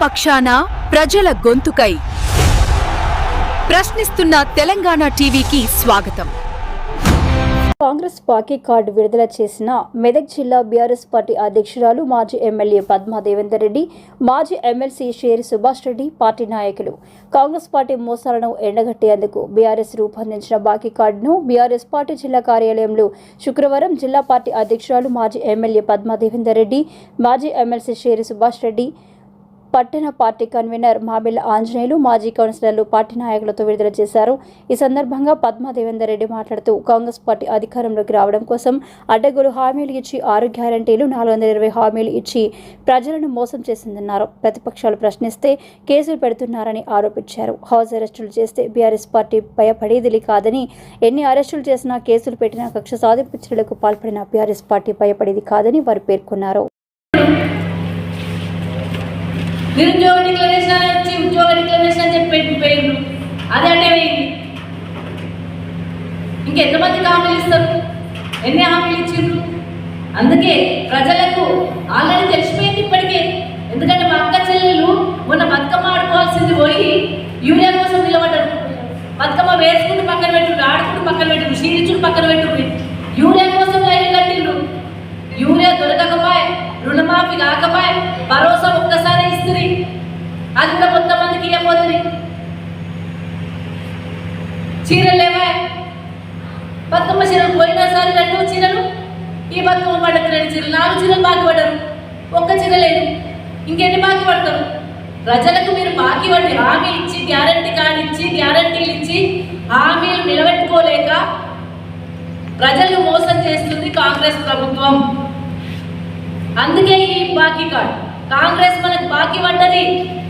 పక్షాన ప్రజల గొంతుకై ప్రశ్నిస్తున్న తెలంగాణ టీవీకి స్వాగతం. కాంగ్రెస్ పార్టీ కార్డు విడుదల చేసిన మెదక్ జిల్లా బీఆర్ఎస్ పార్టీ అధ్యక్షురాలు మాజీ ఎమ్మెల్యే పద్మా దేవేందర్ రెడ్డి మాజీ ఎమ్మెల్సీ షేరి సుభాష్ రెడ్డి పార్టీ నాయకులు. కాంగ్రెస్ పార్టీ మోసాలను ఎండగట్టేందుకు బీఆర్ఎస్ రూపొందించిన బాకీ కార్డును బీఆర్ఎస్ పార్టీ జిల్లా కార్యాలయంలో శుక్రవారం జిల్లా పార్టీ అధ్యక్షురాలు మాజీ ఎమ్మెల్యే పద్మా దేవేందర్ రెడ్డి మాజీ ఎమ్మెల్సీ షేరి సుభాష్ రెడ్డి పట్టణ పార్టీ కన్వీనర్ మాబిల్ ఆంజనేయులు మాజీ కౌన్సిలర్లు పార్టీ నాయకులతో విడుదల చేశారు. ఈ సందర్భంగా పద్మా దేవేందర్ రెడ్డి మాట్లాడుతూ కాంగ్రెస్ పార్టీ అధికారంలోకి రావడం కోసం అడ్డగోలు హామీలు ఇచ్చి ఆరు గ్యారంటీలు నాలుగు వందల ఇరవై హామీలు ఇచ్చి ప్రజలను మోసం చేసిందన్నారు. ప్రతిపక్షాలు ప్రశ్నిస్తే కేసులు పెడుతున్నారని ఆరోపించారు. హౌస్ అరెస్టులు చేస్తే బీఆర్ఎస్ పార్టీ భయపడేది కాదని ఎన్ని అరెస్టులు చేసినా కేసులు పెట్టినా కక్ష సాధింపు చర్యలకు పాల్పడిన బీఆర్ఎస్ పార్టీ భయపడేది కాదని వారు పేర్కొన్నారు. నిరుద్యోగ డిక్లరేషన్ అని వచ్చి ఉద్యోగ డిక్లరేషన్ అని చెప్పి పెట్టి అదే అంటే ఇంకెంతమందికి హామీలు ఇస్తారు? ఎన్ని హామీలు ఇచ్చిండ్రు? అందుకే ప్రజలకు ఆల్రెడీ తెలిసిపోయింది ఇప్పటికే. ఎందుకంటే మా అక్క చెల్లెలు మొన్న బతుకమ్మ ఆడుకోవాల్సింది పోయి యూరియా కోసం నిలబడ్డారు. బతుకమ్మ వేసుకుంటూ పక్కన పెట్టుడు ఆడుకుంటూ పక్కన పెట్టుడు షీరిచుడు పక్కన పెట్టుడు యూరియా కోసం లైన్ కట్టిండ్రు. యూరియా దొరకకపోయే రుణమాఫీ కాకపోయే భరోసా అది కూడా మొత్తం మందికి ఇవ్వబోతుంది చీరలు లేవా? బతుకమ్మ చీరలు పోయినసారి రెండు చీరలు ఈ బతుకమ్మ పడ్డకు రెండు చీరలు నాలుగు చీరలు బాకీ పడరు ఒక్క చీర లేదు. ఇంకెన్ని బాకీ పడతారు? ప్రజలకు మీరు బాకీ పడి హామీ ఇచ్చి గ్యారంటీ కార్డు ఇచ్చి గ్యారంటీలు ఇచ్చి హామీలు నిలబెట్టుకోలేక ప్రజలు మోసం చేస్తుంది కాంగ్రెస్ ప్రభుత్వం. అందుకే ఈ బాకీ కార్డు. కాంగ్రెస్ మనకు బాకీ పడ్డది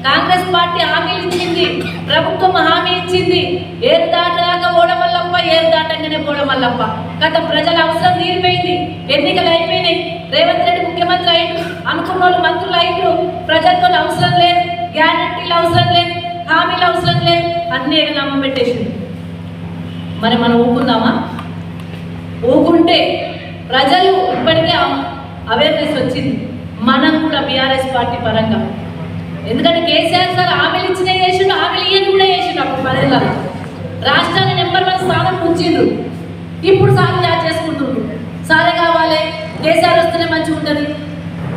కాంగ్రెస్ పార్టీ హామీలు ఇచ్చింది. ప్రభుత్వం హామీ ఇచ్చింది. ఏరు దాటాక ఓడమల్లప్ప ఏరు దాటంగానే ఓడమల్లప్ప గత ప్రజల అవసరం తీరిపోయింది. ఎన్నికలు అయిపోయినాయి. రేవంత్ రెడ్డి ముఖ్యమంత్రి అయ్యారు అనుకున్న వాళ్ళు మంత్రులు అయ్యారు ప్రజలతో అవసరం లేదు. గ్యారంటీలు అవసరం లేదు. హామీలు అవసరం లేదు. అన్ని నమ్మ పెట్టేసింది మరి మనం ఊరుకుందామా ఊకుంటే ప్రజలు ఇప్పటికే అవేర్నెస్ వచ్చింది. మనం కూడా బీఆర్ఎస్ పార్టీ పరంగా. ఎందుకంటే కేసీఆర్ సార్ ఆమెలు ఇచ్చిన చేసిండు ఆమెలు ఇయ్యని కూడా చేసిండు అప్పుడు పదేళ్ళ. రాష్ట్రాన్ని నెంబర్ వన్ స్థానం ఉంచిండ్రు ఇప్పుడు సాగు చేసుకుంటుండ్రు. సారే కావాలి కేసీఆర్ వస్తేనే మంచిగా ఉంటుంది.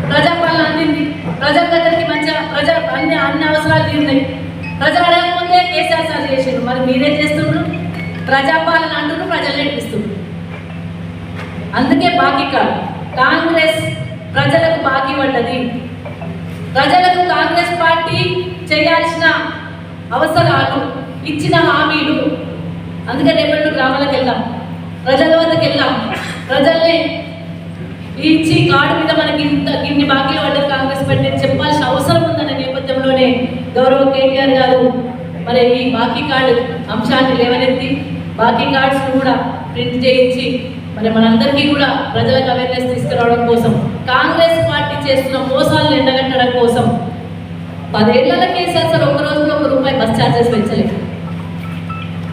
ప్రజాపాలన అందింది. ప్రజల దగ్గరికి మంచిగా ప్రజా అన్ని అన్ని అవసరాలు తీరినాయి ప్రజలు అడగకపోతే కేసీఆర్ సార్ చేసిండ్రు మరి మీరేం చేస్తుండ్రు? ప్రజాపాలన అంటున్నారు ప్రజలు నడిపిస్తుండ్రు అందుకే బాకీ కాదు. కాంగ్రెస్ ప్రజలకు బాకీ పడ్డది ప్రజలకు కాంగ్రెస్ పార్టీ చేయాల్సిన అవసరాలు ఇచ్చిన హామీలు అందుకే రేపటి గ్రామాలకు వెళ్దాం. ప్రజల వద్దకు వెళ్దాం. ప్రజల్ని ఇచ్చి కార్డు మీద మనకి ఇంత ఇన్ని బాకీలు పడ్డది కాంగ్రెస్ పార్టీ చెప్పాల్సిన అవసరం ఉందన్న నేపథ్యంలోనే గౌరవ కేటీఆర్ గారు మరి ఈ బాకీ కార్డు అంశాన్ని లేవనెత్తి బాకీ కార్డ్స్ కూడా ప్రింట్ చేయించి మరి మనందరికీ కూడా ప్రజలకు అవేర్నెస్ తీసుకురావడం కోసం కాంగ్రెస్ పార్టీ చేస్తున్న మోసాలను ఎండగట్టడం కోసం. పదేళ్ళ కేసీఆర్ సార్ ఒక రోజులో ఒక రూపాయి బస్ ఛార్జెస్ పెంచలేదు.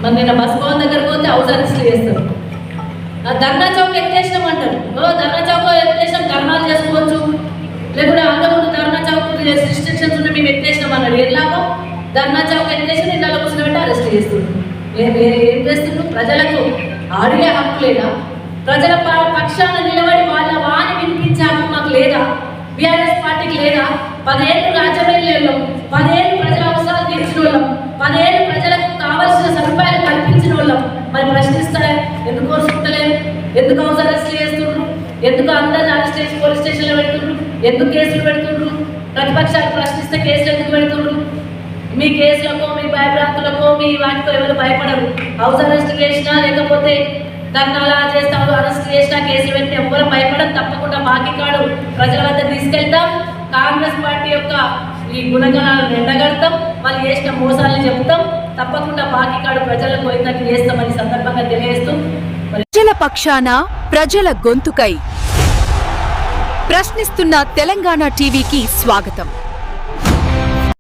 మరి నిన్న బస్ భవన్ దగ్గరకు పోతే హౌస్ అరెస్ట్ చేస్తారు. ఆ ధర్నా చౌక్ ఎత్తేసినాం అంటారు. ఓ ధర్నా చౌక్ ఎత్తేసినాం ధర్నాలు చేసుకోవచ్చు. లేకుంటే అంతకుముందు ధర్నా చౌక్ రిస్ట్రిక్షన్స్ ఉన్నాయి మేము ఎత్తేసినాం అన్నాడు. ఎలాగో ధర్నా చౌక్ ఎత్తేసి ఇళ్ళలో కూర్చోబెట్టి అరెస్ట్ చేస్తుండ్రు ఏం చేస్తుండ్రు ప్రజలకు అడిగే హక్కు లేదా? ప్రజల ప- పక్షాన నిలబడి వాళ్ళ వాణి వినిపించే హక్కు మాకు లేదా? బీఆర్ఎస్ పార్టీకి లేదా? పదేళ్ళు రాజమల్లిలో పదేళ్ళు ప్రజల అవసరాలు తీర్చిన వాళ్ళం పదేళ్ళు ప్రజలకు కావలసిన సదుపాయాలు కల్పించిన వాళ్ళం మరి ప్రశ్నిస్తారా? ఎందుకు కోరుకుంటలేరు ఎందుకు హౌస్ అరెస్ట్ చేస్తుండ్రు? ఎందుకు అందరిని అరెస్ట్ చేసి పోలీస్ స్టేషన్లో పెడుతుండ్రు? ఎందుకు కేసులు పెడుతుండ్రు? ప్రతిపక్షాలు ప్రశ్నిస్తే కేసులు ఎందుకు పెడుతుండ్రు? మీ కేసులకో మీ భయభ్రాంతులకో మీ వాటికో ఎవరు భయపడరు. హౌస్ అరెస్ట్ చేసినా లేకపోతే ధర్నాలా చేస్తాము అరెస్ట్ చేసిన కేసులు పెట్టి ఎవరు భయపడం తప్పకుండా బాకీ కాడు ప్రజల వద్ద తీసుకెళ్తాం. కాంగ్రెస్ పార్టీ యొక్క ఈ గుణగణాలను ఎండగడతాం. వాళ్ళు చేసిన మోసాలను చెప్తాం. తప్పకుండా బాకీ కాడు ప్రజలకు పోయినట్టు చేస్తామని సందర్భంగా తెలియజేస్తూ ప్రజల పక్షాన ప్రజల గొంతుకై ప్రశ్నిస్తున్న తెలంగాణ టీవీకి స్వాగతం.